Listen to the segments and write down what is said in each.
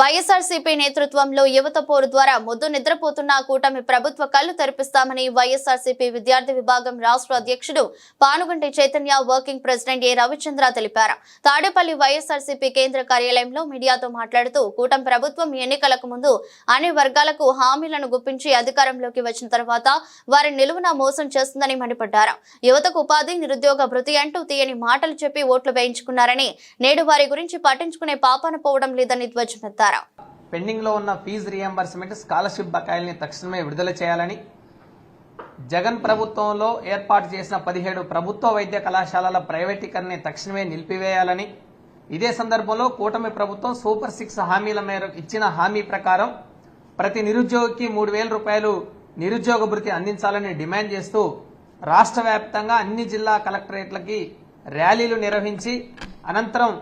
వైఎస్ఆర్సీపీ నేతృత్వంలో యువత పోరు ద్వారా ముద్దు నిద్రపోతున్న కూటమి ప్రభుత్వ కళ్ళు తెరిపిస్తామని వైఎస్ఆర్సీపీ విద్యార్థి విభాగం రాష్ట్ర అధ్యక్షుడు Panuganti Chaitanya working president A Ravichandra తెలిపారు. తాడేపల్లి వైఎస్ఆర్సీపీ కేంద్ర కార్యాలయంలో మీడియాతో మాట్లాడుతూ కూటమి ప్రభుత్వం ఎన్నికలకు ముందు అన్ని వర్గాలకు హామీలను గుప్పించి అధికారంలోకి వచ్చిన తర్వాత వారి నిలువున మోసం చేస్తుందని మండిపడ్డారు. యువతకు ఉపాధి నిరుద్యోగ భృతి అంటూ తీయని మాటలు చెప్పి ఓట్లు వేయించుకున్నారని నేడు వారి గురించి పట్టించుకునే పాపాన పోవడం లేదని ధ్వజమెత్తారు. పెండింగ్లో ఉన్న ఫీజు రియంబర్స్మెంట్ స్కాలర్షిప్ బకాయిల్ని తక్షణమే విడుదల చేయాలని జగన్ ప్రభుత్వంలో ఏర్పాటు చేసిన పదిహేడు ప్రభుత్వ వైద్య కళాశాలల ప్రైవేటీకరణని తక్షణమే నిలిపివేయాలని ఇదే సందర్భంలో కూటమి ప్రభుత్వం సూపర్ సిక్స్ హామీల మేరకు ఇచ్చిన హామీ ప్రకారం ప్రతి నిరుద్యోగికి మూడు వేల రూపాయలు నిరుద్యోగ భృతి అందించాలని డిమాండ్ చేస్తూ రాష్ట్ర వ్యాప్తంగా అన్ని జిల్లా కలెక్టరేట్లకి ర్యాలీలు నిర్వహించి అనంతరం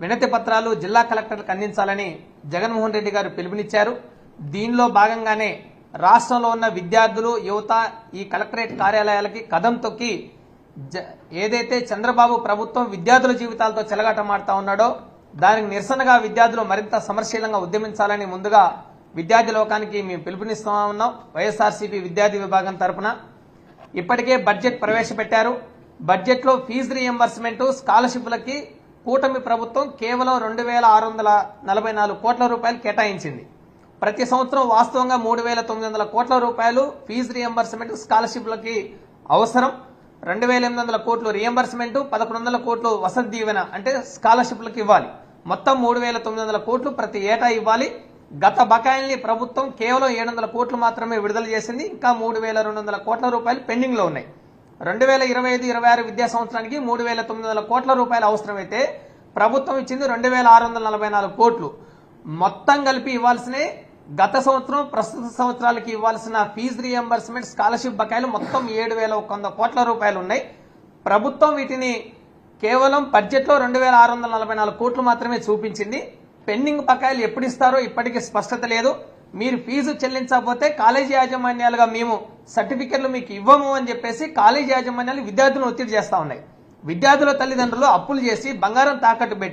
వినతి పత్రాలు జిల్లా కలెక్టర్లకు అందించాలని జగన్మోహన్ రెడ్డి గారు పిలుపునిచ్చారు. దీనిలో భాగంగానే రాష్ట్రంలో ఉన్న విద్యార్థులు యువత ఈ కలెక్టరేట్ కార్యాలయాలకి కదం తొక్కి జ- ఏదైతే చంద్రబాబు ప్రభుత్వం విద్యార్థుల జీవితాలతో చెలగాటమాడుతా ఉన్నాడో దానికి నిరసనగా విద్యార్థులు మరింత సమరశీలంగా ఉద్యమించాలని ముందుగా విద్యార్థి లోకానికి మేము పిలుపునిస్తా ఉన్నాం. వైఎస్ఆర్సీపీ విద్యార్థి విభాగం తరపున. ఇప్పటికే బడ్జెట్ ప్రవేశపెట్టారు. బడ్జెట్లో ఫీజు రియంబర్స్మెంట్ స్కాలర్షిప్లకి కూటమి ప్రభుత్వం కేవలం రెండు వేల ఆరు వందల నలభై నాలుగు కోట్ల రూపాయలు కేటాయించింది. ప్రతి సంవత్సరం వాస్తవంగా మూడు వేల తొమ్మిది వందల కోట్ల రూపాయలు ఫీజు రియంబర్స్మెంట్ స్కాలర్షిప్లకి అవసరం. రెండు వేల ఎనిమిది వందల కోట్లు రియంబర్స్మెంట్ పదకొండు వందల కోట్లు వసతి దీవెన అంటే స్కాలర్షిప్లకు ఇవ్వాలి. మొత్తం మూడు వేల తొమ్మిది వందల కోట్లు ప్రతి ఏటా ఇవ్వాలి. గత బకాయిల్ని ప్రభుత్వం కేవలం ఏడు వందల కోట్లు మాత్రమే విడుదల చేసింది. ఇంకా మూడు వేల రెండు వందల కోట్ల రూపాయలు పెండింగ్లో ఉన్నాయి. రెండు వేల ఇరవై ఐదు ఇరవై ఆరు విద్యా సంవత్సరానికి మూడు వేల తొమ్మిది వందల కోట్ల రూపాయలు అవసరమైతే ప్రభుత్వం ఇచ్చింది రెండు వేల ఆరు వందల నలభై నాలుగు కోట్లు. మొత్తం కలిపి ఇవ్వాల్సిన గత సంవత్సరం ప్రస్తుత సంవత్సరాలకి ఇవ్వాల్సిన ఫీజు రియంబర్స్మెంట్ స్కాలర్షిప్ బకాయిలు మొత్తం ఏడు వేల ఒక వంద కోట్ల రూపాయలు ఉన్నాయి. ప్రభుత్వం వీటిని కేవలం బడ్జెట్లో రెండు వేల ఆరు వందల నలభై నాలుగు కోట్లు మాత్రమే చూపించింది. పెండింగ్ బకాయిలు ఎప్పుడు ఇస్తారో ఇప్పటికీ స్పష్టత లేదు. మీరు ఫీజు చెల్లించకపోతే కాలేజీ యాజమాన్యాలుగా మేము సర్టిఫికెట్లు మీకు ఇవ్వము అని చెప్పేసి కాలేజీ యాజమాన్యాలు విద్యార్థులను ఒత్తిడి చేస్తా ఉన్నాయి. విద్యార్థుల తల్లిదండ్రులు అప్పులు చేసి బంగారం తాకట్టు పెట్టి